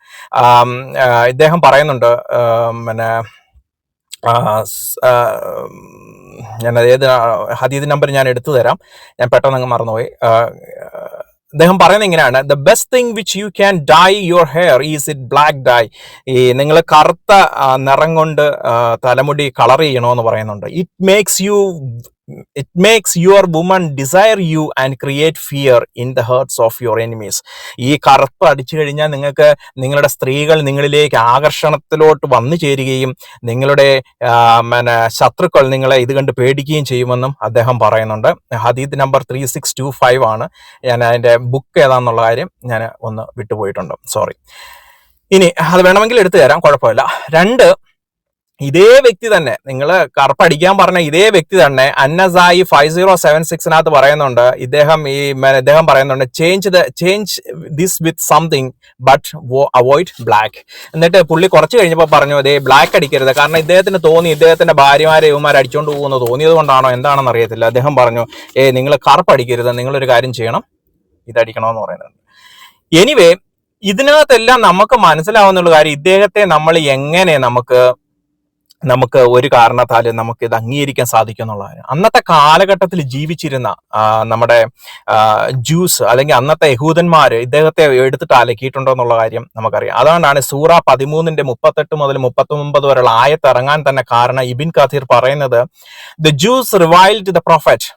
ഇദ്ദേഹം പറയുന്നുണ്ട് പിന്നെ ഞാൻ ഏത് ഹദീദ് നമ്പർ ഞാൻ എടുത്തു തരാം. ഞാൻ പെട്ടെന്ന് അങ്ങ് മറന്നുപോയി. അദ്ദേഹം പറയുന്നത് ഇങ്ങനെയാണ്. The best thing which you can dye your hair is it black dye ഈ നിങ്ങൾ കറുത്ത നിറം കൊണ്ട് തലമുടി കളർ ചെയ്യണമെന്ന് പറയുന്നുണ്ട്. It makes you it makes your woman desire you and create fear in the hearts of your enemies ഈ കറുപ്പ് അടിച്ചു കഴിഞ്ഞാൽ നിങ്ങൾക്ക് നിങ്ങളുടെ സ്ത്രീകൾ നിങ്ങളിലേക്ക് ആകർഷണത്തിലോട്ട് വന്നു ചേരുകയും നിങ്ങളുടെ പിന്നെ ശത്രുക്കൾ നിങ്ങളെ ഇത് കണ്ട് പേടിക്കുകയും ചെയ്യുമെന്നും അദ്ദേഹം പറയുന്നുണ്ട്. Hadith number three six two five ആണ്. ഞാൻ അതിന്റെ ബുക്ക് ഏതാന്നുള്ള കാര്യം ഞാൻ ഒന്ന് വിട്ടുപോയിട്ടുണ്ട്. സോറി ഇനി അത് വേണമെങ്കിൽ എടുത്തു തരാം കുഴപ്പമില്ല. രണ്ട് ഇതേ വ്യക്തി തന്നെ നിങ്ങൾ കറുപ്പടിക്കാൻ പറഞ്ഞ ഇതേ വ്യക്തി തന്നെ an Nasai five zero seven സിക്സിനകത്ത് പറയുന്നുണ്ട് ഇദ്ദേഹം ഈ ഇദ്ദേഹം പറയുന്നുണ്ട് change the change this with something but avoid black എന്നിട്ട് പുള്ളി കുറച്ച് കഴിഞ്ഞപ്പോൾ പറഞ്ഞു അതേ ബ്ലാക്ക് അടിക്കരുത്. കാരണം ഇദ്ദേഹത്തിന് തോന്നി ഇദ്ദേഹത്തിന്റെ ഭാര്യമാരെ ഇവന്മാർ അടിച്ചുകൊണ്ട് പോകുന്നു തോന്നിയത് കൊണ്ടാണോ എന്താണെന്ന് അറിയത്തില്ല. അദ്ദേഹം പറഞ്ഞു ഏ നിങ്ങൾ കറുപ്പടിക്കരുത് നിങ്ങളൊരു കാര്യം ചെയ്യണം ഇതടിക്കണമെന്ന് പറയുന്നുണ്ട്. എനിവേ ഇതിനകത്തെല്ലാം നമുക്ക് മനസ്സിലാവുന്നുള്ള കാര്യം ഇദ്ദേഹത്തെ നമ്മൾ എങ്ങനെ നമുക്ക് നമുക്ക് ഒരു കാരണത്താൽ നമുക്ക് ഇത് അംഗീകരിക്കാൻ സാധിക്കും എന്നുള്ളതാണ് അന്നത്തെ കാലഘട്ടത്തിൽ ജീവിച്ചിരുന്ന നമ്മുടെ ജ്യൂസ് അല്ലെങ്കിൽ അന്നത്തെ യഹൂദന്മാർ ഇദ്ദേഹത്തെ എടുത്തിട്ട് അലക്കിയിട്ടുണ്ടോ എന്നുള്ള കാര്യം നമുക്കറിയാം. അതുകൊണ്ടാണ് സൂറ പതിമൂന്നിന്റെ മുപ്പത്തെട്ട് മുതൽ മുപ്പത്തി ഒമ്പത് വരെയുള്ള ആയത്തിറങ്ങാൻ തന്നെ കാരണം ഇബിൻ കഥീർ പറയുന്നത് the Jews reviled the prophet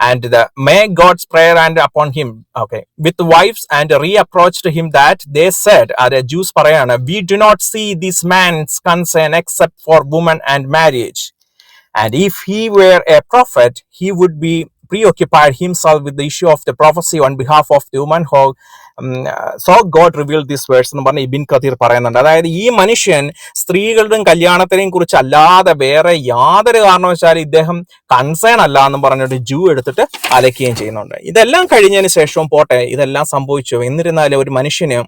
and the may God's prayer and upon him. Okay, with wives and reapproached him that they said, are Jews parayana, we do not see this man's concern except for woman and marriage. And if he were a prophet, he would be preoccupied himself with the issue of the prophecy on behalf of the woman who so God revealed this verse എന്ന് പറഞ്ഞ് ഇബിൻ കതീർ പറയുന്നുണ്ട്. അതായത് ഈ മനുഷ്യൻ സ്ത്രീകളുടെയും കല്യാണത്തിനെയും കുറിച്ച് അല്ലാതെ വേറെ യാതൊരു കാരണവശാലും ഇദ്ദേഹം കൺസേൺ അല്ല എന്ന് പറഞ്ഞിട്ട് ജൂ എടുത്തിട്ട് അലക്കുകയും ചെയ്യുന്നുണ്ട്. ഇതെല്ലാം കഴിഞ്ഞതിന് ശേഷവും പോട്ടെ ഇതെല്ലാം സംഭവിച്ചു. എന്നിരുന്നാലും ഒരു മനുഷ്യന്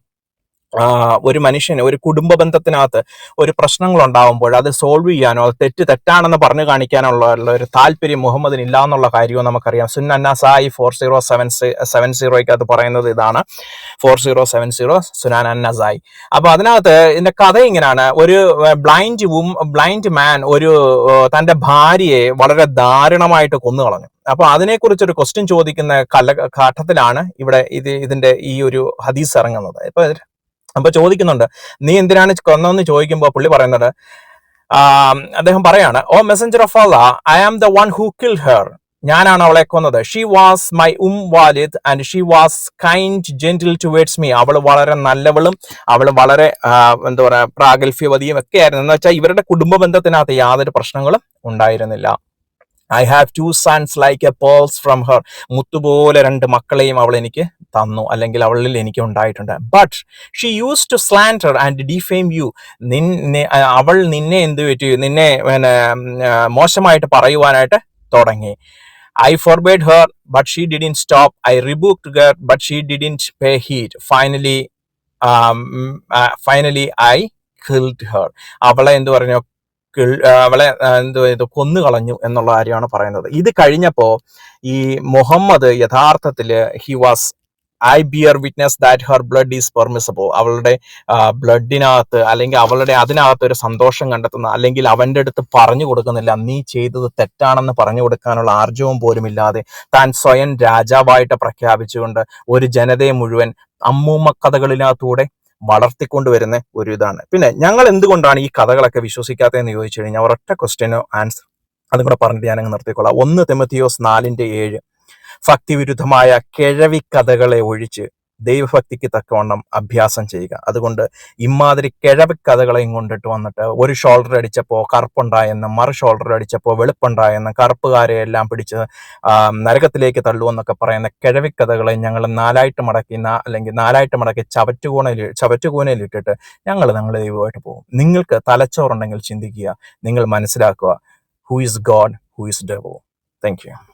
ഒരു മനുഷ്യന് ഒരു കുടുംബ ബന്ധത്തിനകത്ത് ഒരു പ്രശ്നങ്ങൾ ഉണ്ടാവുമ്പോൾ അത് സോൾവ് ചെയ്യാനോ അത് തെറ്റ് തെറ്റാണെന്ന് പറഞ്ഞു കാണിക്കാനുള്ള ഒരു താല്പര്യം മുഹമ്മദിന് ഇല്ല എന്നുള്ള കാര്യവും നമുക്കറിയാം. Sunan an Nasai four zero seven seven സീറോയ്ക്ക് അത് പറയുന്നത് ഇതാണ്. Four zero seven zero Sunan an Nasai അപ്പൊ അതിനകത്ത് ഇതിന്റെ കഥ ഇങ്ങനെയാണ്. ഒരു ബ്ലൈൻഡ് ബ്ലൈൻഡ് മാൻ ഒരു തന്റെ ഭാര്യയെ വളരെ ദാരുണമായിട്ട് കൊന്നു കളഞ്ഞു അപ്പൊ അതിനെക്കുറിച്ച് ഒരു ക്വസ്റ്റ്യൻ ചോദിക്കുന്ന കല ഘട്ടത്തിലാണ് ഇവിടെ ഇത് ഇതിന്റെ ഈ ഒരു ഹദീസ് ഇറങ്ങുന്നത്. ഇപ്പൊ അപ്പൊ ചോദിക്കുന്നുണ്ട് നീ എന്തിനാണ് കൊന്നതെന്ന് ചോദിക്കുമ്പോൾ പുള്ളി പറയുന്നത്? അദ്ദേഹം പറയാണ് O messenger of Allah I am the one who kill her ഞാനാണ് അവളെ കൊന്നത്. ഷീ വാസ് മൈ ഉം വാലിദ് and she was kind gentle towards me അവൾ വളരെ നല്ലവളും അവൾ വളരെ എന്താ പറയുക പ്രാഗൽഭ്യവതിയും ഒക്കെ ആയിരുന്നു. എന്ന് വെച്ചാൽ ഇവരുടെ കുടുംബ ബന്ധത്തിനകത്ത് യാതൊരു പ്രശ്നങ്ങളും ഉണ്ടായിരുന്നില്ല. I have two sons like a pearls from her മുത്തുപോലെ രണ്ട് മക്കളെയും അവൾ എനിക്ക് തന്നു അല്ലെങ്കിൽ അവളിൽ എനിക്ക് ഉണ്ടായിട്ടുണ്ട്. But she use to slander and defame you നിന്നെ അവൾ നിന്നെ എന്ത് പറ്റി? നിന്നെ പിന്നെ മോശമായിട്ട് പറയുവാനായിട്ട് തുടങ്ങി. I forbade her but she didn't stop I rebuked her but she didn't pay heed finally finally I killed her അവളെ എന്ത് പറഞ്ഞു? അവളെ എന്തോ ഇത് കൊന്നു കളഞ്ഞു എന്നുള്ള കാര്യമാണ് പറയുന്നത്. ഇത് കഴിഞ്ഞപ്പോ ഈ മുഹമ്മദ് യഥാർത്ഥത്തിൽ he was I bear witness that her blood is permissible അവളുടെ ബ്ലഡിനകത്ത് അല്ലെങ്കിൽ അവളുടെ അതിനകത്ത് ഒരു സന്തോഷം കണ്ടെത്തുന്ന അല്ലെങ്കിൽ അവന്റെ അടുത്ത് പറഞ്ഞു കൊടുക്കുന്നില്ല നീ ചെയ്തത് തെറ്റാണെന്ന് പറഞ്ഞു കൊടുക്കാനുള്ള ആർജവും പോലും ഇല്ലാതെ താൻ സ്വയം രാജാവായിട്ട് പ്രഖ്യാപിച്ചുകൊണ്ട് ഒരു ജനതയെ മുഴുവൻ അമ്മൂമ്മ കഥകളിനകത്തൂടെ വളർത്തിക്കൊണ്ടുവരുന്ന ഒരു ഇതാണ് പിന്നെ ഞങ്ങൾ എന്തുകൊണ്ടാണ് ഈ കഥകളൊക്കെ വിശ്വസിക്കാത്തതെന്ന് ചോദിച്ചു കഴിഞ്ഞാൽ ഒരൊറ്റ ക്വസ്റ്റ്യനോ ആൻസർ അതും കൂടെ പറഞ്ഞിട്ട് ഞാൻ അങ്ങ് നിർത്തിക്കൊള്ളാം ഒന്ന് തെമത്തിയോസ് നാലിന്റെ ഏഴ്. ഭക്തിവിരുദ്ധമായ കിഴവി കഥകളെ ഒഴിച്ച് ദൈവഭക്തിക്ക് തക്കവണ്ണം അഭ്യാസം ചെയ്യുക. അതുകൊണ്ട് ഇമാതിരി കിഴവി കഥകളെയും കൊണ്ടിട്ട് വന്നിട്ട് ഒരു ഷോൾഡർ അടിച്ചപ്പോൾ കറുപ്പുണ്ടായെന്ന് മറു ഷോൾഡർ അടിച്ചപ്പോൾ വെളുപ്പുണ്ടായെന്ന് കറുപ്പുകാരെ എല്ലാം പിടിച്ച് നരകത്തിലേക്ക് തള്ളുവെന്നൊക്കെ പറയുന്ന കിഴവി കഥകളെ ഞങ്ങൾ നാലായിട്ട് മടക്കി അല്ലെങ്കിൽ നാലായിട്ട് മടക്കി ചവറ്റുകൂണയിൽ ചവറ്റുകൂനയിലിട്ടിട്ട് ഞങ്ങൾ ഞങ്ങൾ ദൈവമായിട്ട് പോകും. നിങ്ങൾക്ക് തലച്ചോറുണ്ടെങ്കിൽ ചിന്തിക്കുക നിങ്ങൾ മനസ്സിലാക്കുക who is God who is ഡെവോ thank U